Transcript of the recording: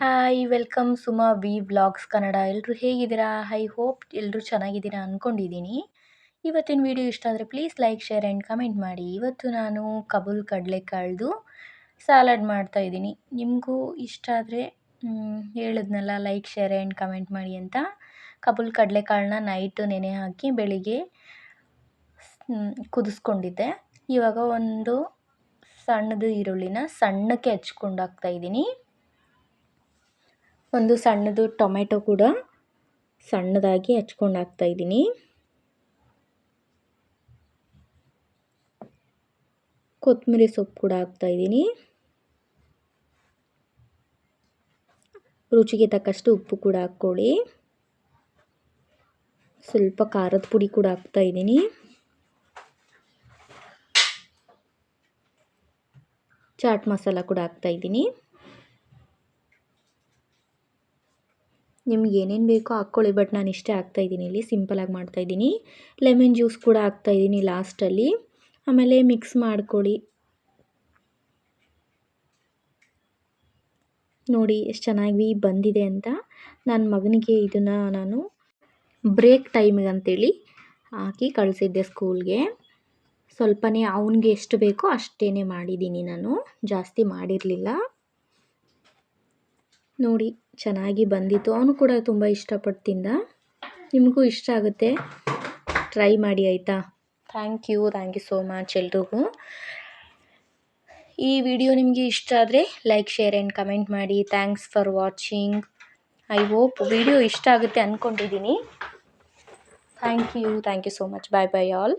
Hi welcome Suma V vlogs Kannada ಎಲ್ಲರೂ ಹೇಗಿದ್ದೀರಾ? I hope ಎಲ್ಲರೂ ಚೆನ್ನಾಗಿದ್ದೀರಾ ಅಂದ್ಕೊಂಡಿದ್ದೀನಿ ಇವತ್ತಿನ ವಿಡಿಯೋ ಇಷ್ಟ ಆದರೆ please like share and comment ಮಾಡಿ. ಇವತ್ತು ನಾನು ಕಬೂಲ್ ಕಡಲೆಕಾಳ್ದು ಸಾಲಡ್ ಮಾಡ್ತಾಯಿದ್ದೀನಿ ನಿಮಗೂ ಇಷ್ಟ ಆದರೆ ಹೇಳಿದ್ನಲ್ಲ ಲೈಕ್ ಶೇರ್ ಆ್ಯಂಡ್ ಕಮೆಂಟ್ ಮಾಡಿ ಅಂತ. ಕಬೂಲ್ ಕಡಲೆಕಾಳನ್ನ ನೈಟು ನೆನೆ ಹಾಕಿ ಬೆಳಿಗ್ಗೆ ಕುದಿಸ್ಕೊಂಡಿದ್ದೆ. ಇವಾಗ ಒಂದು ಸಣ್ಣದು ಈರುಳ್ಳಿನ ಸಣ್ಣಕ್ಕೆ ಹಚ್ಕೊಂಡು ಹಾಕ್ತಾಯಿದ್ದೀನಿ ಒಂದು ಸಣ್ಣದು ಟೊಮೆಟೊ ಕೂಡ ಸಣ್ಣದಾಗಿ ಹಚ್ಕೊಂಡು ಹಾಕ್ತಾಯಿದ್ದೀನಿ ಕೊತ್ತಂಬರಿ ಸೊಪ್ಪು ಕೂಡ ಹಾಕ್ತಾಯಿದ್ದೀನಿ ರುಚಿಗೆ ತಕ್ಕಷ್ಟು ಉಪ್ಪು ಕೂಡ ಹಾಕ್ಕೊಳ್ಳಿ. ಸ್ವಲ್ಪ ಖಾರದ ಪುಡಿ ಕೂಡ ಹಾಕ್ತಾಯಿದ್ದೀನಿ ಚಾಟ್ ಮಸಾಲ ಕೂಡ ಹಾಕ್ತಾಯಿದ್ದೀನಿ ನಿಮ್ಗೆ ಏನೇನು ಬೇಕೋ ಹಾಕ್ಕೊಳ್ಳಿ, ಬಟ್ ನಾನು ಇಷ್ಟೇ ಹಾಕ್ತಾಯಿದ್ದೀನಿ ಇಲ್ಲಿ ಸಿಂಪಲಾಗಿ ಮಾಡ್ತಾಯಿದ್ದೀನಿ ಲೆಮನ್ ಜ್ಯೂಸ್ ಕೂಡ ಹಾಕ್ತಾಯಿದ್ದೀನಿ ಲಾಸ್ಟಲ್ಲಿ ಆಮೇಲೆ ಮಿಕ್ಸ್ ಮಾಡ್ಕೊಳ್ಳಿ. ನೋಡಿ ಎಷ್ಟು ಚೆನ್ನಾಗಿ ಬಂದಿದೆ ಅಂತ. ನನ್ನ ಮಗನಿಗೆ ಇದನ್ನು ನಾನು ಬ್ರೇಕ್ ಟೈಮಿಗೆ ಅಂತೇಳಿ ಹಾಕಿ ಕಳಿಸಿದ್ದೆ ಸ್ಕೂಲ್ಗೆ ಸ್ವಲ್ಪನೇ ಅವನಿಗೆ ಎಷ್ಟು ಬೇಕೋ ಅಷ್ಟೇ ಮಾಡಿದ್ದೀನಿ ನಾನು. ಜಾಸ್ತಿ ಮಾಡಿರಲಿಲ್ಲ. ನೋಡಿ. ಚೆನ್ನಾಗಿ ಬಂದಿತ್ತು. ಅವನು ಕೂಡ ತುಂಬ ಇಷ್ಟಪಟ್ಟು ತಿಂದ ನಿಮಗೂ ಇಷ್ಟ ಆಗುತ್ತೆ. ಟ್ರೈ ಮಾಡಿ ಆಯಿತಾ? Thank you thank you so much ಎಲ್ರಿಗೂ. ಈ ವಿಡಿಯೋ ನಿಮಗೆ ಇಷ್ಟ ಆದರೆ ಲೈಕ್ ಶೇರ್ ಆ್ಯಂಡ್ ಕಮೆಂಟ್ ಮಾಡಿ. Thanks for watching I hope video ಇಷ್ಟ ಆಗುತ್ತೆ ಅಂದ್ಕೊಂಡಿದ್ದೀನಿ thank you thank you so much bye bye all